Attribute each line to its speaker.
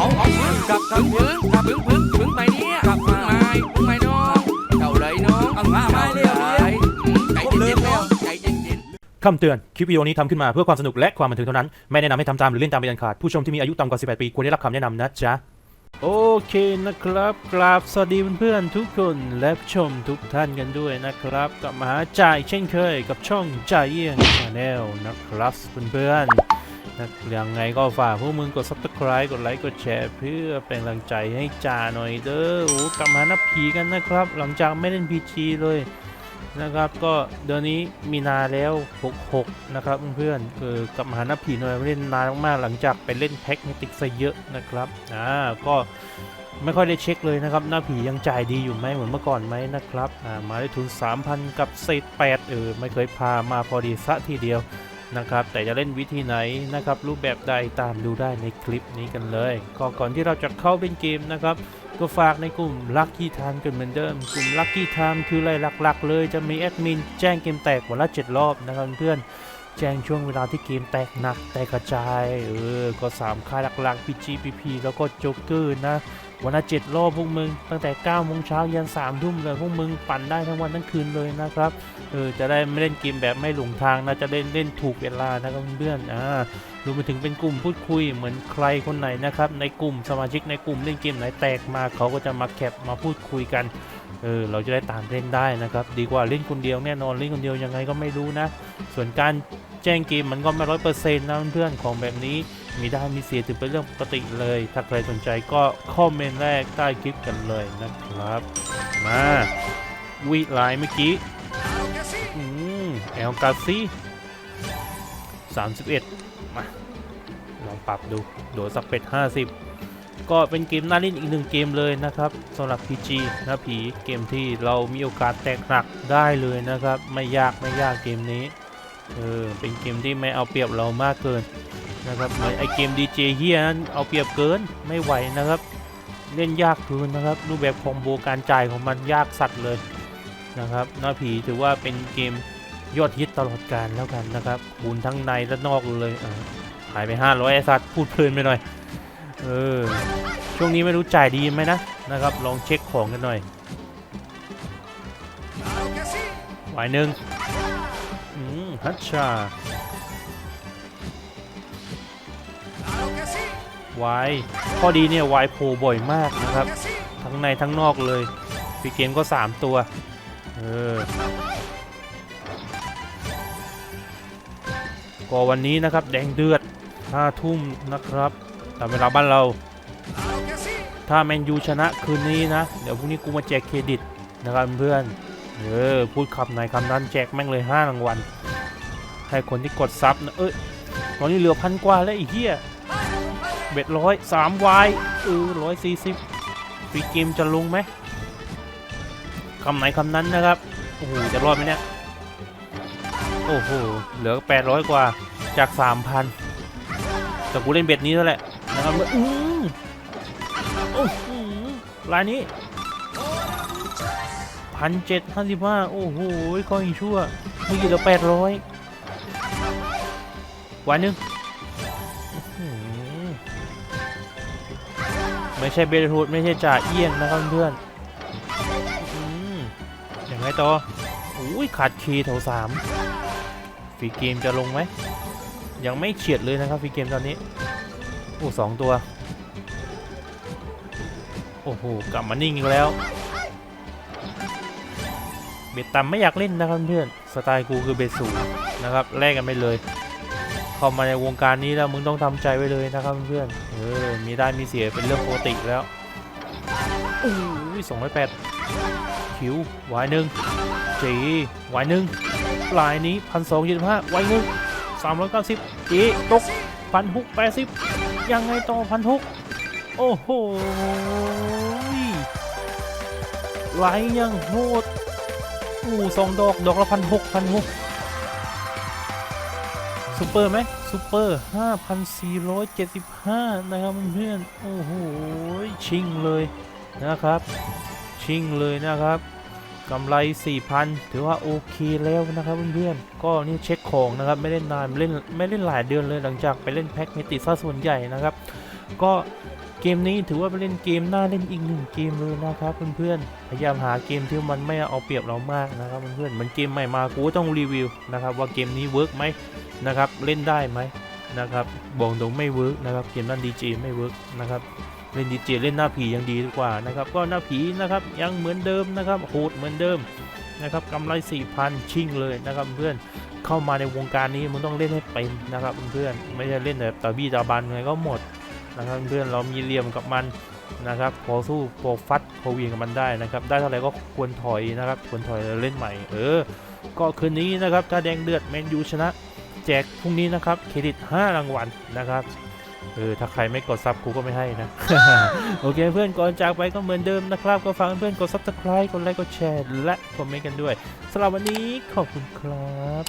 Speaker 1: เอาเอาพึ่งกลับกลับพึ่งกลับพึ่งพึ่งพึ่งไปเนี่ยกลับพึ่งไม่พึ่งไม่น้องเจ้าเลยน้องเอามาไม่เร็วเลยใจเย็นๆแล้วใจเย็นๆ
Speaker 2: คำเตือน คลิปวิดีโอนี้ทำขึ้นมาเพื่อความสนุกและความบันเทิงเท่านั้น ไม่แนะนำให้ทำตามหรือเล่นตามเป็นอันขาด ผู้ชมที่มีอายุต่ำกว่า 18 ปีควรได้รับคำแนะนำนะจ๊ะโอเคนะครับกราบสวัสดีเพื่อนๆทุกคนและชมทุกท่านกันด้วยนะครับกลับมาหาจ่ายเช่นเคยกับช่องจ่ายเยี่ยงชาแนลนะครับเพื่อนๆน ยังไงก็ฝากพวกมึงกด subscribe กดไลค์ กดแชร์ เพื่อเป็นกำลังใจให้จ่าหน่อยเด้อโอ้กลับมานับผีกันนะครับ หลังจากไม่เล่น PG เลยนะครับ ก็เดือนนี้มีนาแล้ว 66 นะครับเพื่อนๆเออกลับมาหน้าผีหน่อยไม่เล่นนานมากหลังจากไปเล่นแพ็กเมติกซะเยอะนะครับอ่าก็ไม่ค่อยได้เช็คเลยนะครับ หน้าผียังจ่ายดีอยู่ไหมเหมือนเมื่อก่อนไหมนะครับอ่ามาได้ทุน 3,000 กับเศษ8เออไม่เคยพามาพอดีซะทีเดียว นะครับ แต่จะเล่นวิธีไหนนะครับ รูปแบบใดตามดูได้ในคลิปนี้กันเลยก็ก่อนที่เราจะเข้าเป็นเกมนะครับก็ฝากในกลุ่ม Lucky Time กันเหมือนเดิม กลุ่ม Lucky Time คืออะไรหลักๆ เลยจะมีแอดมินแจ้งเกมแตกวันละ 7 รอบนะครับเพื่อนแจ้งช่วงเวลาที่เกมแตกหนักแตกกระจายเออก็ 3 ค่ายหลักๆ PG PP แล้วก็โจ๊กเกอร์นะ วันละ7รอบพวกมึง ตั้งแต่9โมงเช้ายัน3ทุ่มเลยพวกมึงปั่นได้ทั้งวันทั้งคืนเลยนะครับเออจะได้ไม่เล่นเกมแบบไม่หลงทางนะจะเล่นเล่นถูกเวลานะครับเพื่อนๆอ่ารวมไปถึงเป็นกลุ่มพูดคุยเหมือนใครคนไหนนะครับในกลุ่มสมาชิกในกลุ่มเล่นเกมไหนแตกมาเขาก็จะมาแคปมาพูดคุยกันเออเราจะได้ตามเล่นได้นะครับดีกว่าเล่นคนเดียวแน่นอนเล่นคนเดียวยังไงก็ไม่รู้นะ ส่วนการแจ้งเกมมันก็ไม่ร้อยเปอร์เซ็นต์นะเพื่อนๆของแบบนี้ มีได้มีเสียถือเป็นเรื่องปกติเลย ถ้าใครสนใจก็คอมเมนต์แรกใต้คลิปกันเลยนะครับ มาวิไลน์เมื่อกี้อืมแอลกาซี่31มาลองปรับดูโดดสักเป็ด50ก็เป็นเกมน่าเล่นอีกหนึ่งเกมเลยนะครับสำหรับ PG นะผีเกมที่เรามีโอกาสแตกหนักได้เลยนะครับ ไม่ยากไม่ยากเกมนี้เออเป็นเกมที่ไม่เอาเปรียบเรามากเกิน นะครับเหมือนไอเกม DJ เจเฮียนั้นเอาเปรียบเกินไม่ไหวนะครับ เล่นยากเกินนะครับ รูปแบบคอมโบการจ่ายของมันยากสัตว์เลยนะครับน้าผีถือว่าเป็นเกมยอดฮิตตลอดการแล้วกันนะครับคูณทั้งในและนอกเลยอ่าหายไป 500ไอสัตว์พูดเพลินไปหน่อยเออช่วงนี้ไม่รู้จ่ายดีไหมนะนะครับ ลองเช็คของกันหน่อยหวายหนึ่งฮัชชา วายข้อดีเนี่ยวายโผล่บ่อยมากนะครับ ทั้งในทั้งนอกเลยฟีเกมก็ 3 ตัว เออ ก็วันนี้นะครับแดงเดือด5ทุ่มนะครับตามเวลาบ้านเรา ถ้าแมนยูชนะคืนนี้นะ เดี๋ยวพรุ่งนี้กูมาแจกเครดิตนะครับเพื่อน เออ พูดคำไหนคำนั้นแจกแม่งเลย5รางวัลให้คนที่กดซับนะ เอ้ยตอนนี้เหลือพันกว่าแล้วไอ้เหี้ย เบ็ดร้อยสามวายเออร้อยสี่สิบฟีเกมจะลงไหมคำไหนคำนั้นนะครับ โอ้โห จะรอดไหมเนี่ย โอ้โห เหลือ800กว่าจาก3,000แต่กูเล่นเบ็ดนี้แล้วแหละนะครับอือโอ้โหลายนี้พันเจ็ดห้าสิบห้าโอ้โหก็ยังชั่วเมื่อกี้เหลือแปดร้อยวันหนึ่ง ไม่ใช่เบลทูดไม่ใช่จ่าเอี้ยงนะครับเพื่อนอย่างไรต่ออุ้ยขาดคีย์แถวสามฟีเกมจะลงไหม ยังไม่เฉียดเลยนะครับฟีเกมตอนนี้ โอ้สองตัว โอ้โห กลับมานิ่งอีกแล้ว เบ็ดต่ำไม่อยากเล่นนะครับเพื่อน สไตล์กูคือเบ็ดสูงนะครับ แลกกันไปเลย เข้ามาในวงการนี้แล้วมึงต้องทำใจไว้เลยนะครับเพื่อนเออมีได้มีเสียเป็นเรื่องปกติแล้วโอ้ยสองร้อยแปดคิววายหนึ่งจีวายหนึ่งลายนี้พันสองยี่สิบห้าไว้หนึ่งสามร้อยเก้าสิบเอ๊ตกพันหกแปดสิบยังไงต่อพันหกโอ้โหลายยังโหดอู้สองดอกดอกละพันหกพันหก ซูเปอร์ไหมซูเปอร์ห้าพันสี่ร้อยเจ็ดสิบห้านะครับเพื่อนโอ้โหชิงเลยนะครับ ชิงเลยนะครับกำไร 4,000 ถือว่าโอเคแล้วนะครับเพื่อนๆก็นี่เช็คของนะครับไม่เล่นนานไม่เล่นไม่เล่นหลายเดือนเลยหลังจากไปเล่นแพ็กเมติซะส่วนใหญ่นะครับ ก็ เกมนี้ถือว่าเป็นเล่นเกมน่าเล่นอีกหนึ่งเกมเลยนะครับเพื่อนๆ พยายามหาเกมที่มันไม่เอาเปรียบเรามากนะครับเพื่อนๆมันเกมใหม่มากูก็ต้องรีวิวนะครับว่าเกมนี้เวิร์กไหมนะครับเล่นได้ไหมนะครับบอกตรงไม่เวิร์กนะครับเกมด้นดีเจไม่เวิร์กนะครับเล่นดีเจเล่นหน้าผียังดีกว่านะครับก็หน้าผีนะครับยังเหมือนเดิมนะครับโหดเหมือนเดิมนะครับกำไร4,000ชิ่งเลยนะครับเพื่อนเข้ามาในวงการนี้มันต้องเล่นให้เป็นนะครับเพื่อนไม่ใช่เล่นแบบตาบี้ตาบันไงก็หมด นะครับเพื่อนเรามีเหลี่ยมกับมันนะครับพอสู้พอฟัดพอเวียงกับมันได้นะครับ ได้เท่าไหร่ก็ควรถอยนะครับ ควรถอยแล้วเล่นใหม่ เออ ก็คืนนี้นะครับ ถ้าแดงเดือดแมนยูชนะ แจกพรุ่งนี้นะครับ เครดิต 5 รางวัลนะครับ เออ ถ้าใครไม่กดซับกูก็ไม่ให้นะ โอเคเพื่อนก่อนจากไปก็เหมือนเดิมนะครับ ก็ฝากเพื่อนกด subscribe กดไลค์ กดแชร์ และคอมเมนต์กันด้วยสำหรับวันนี้ขอบคุณครับ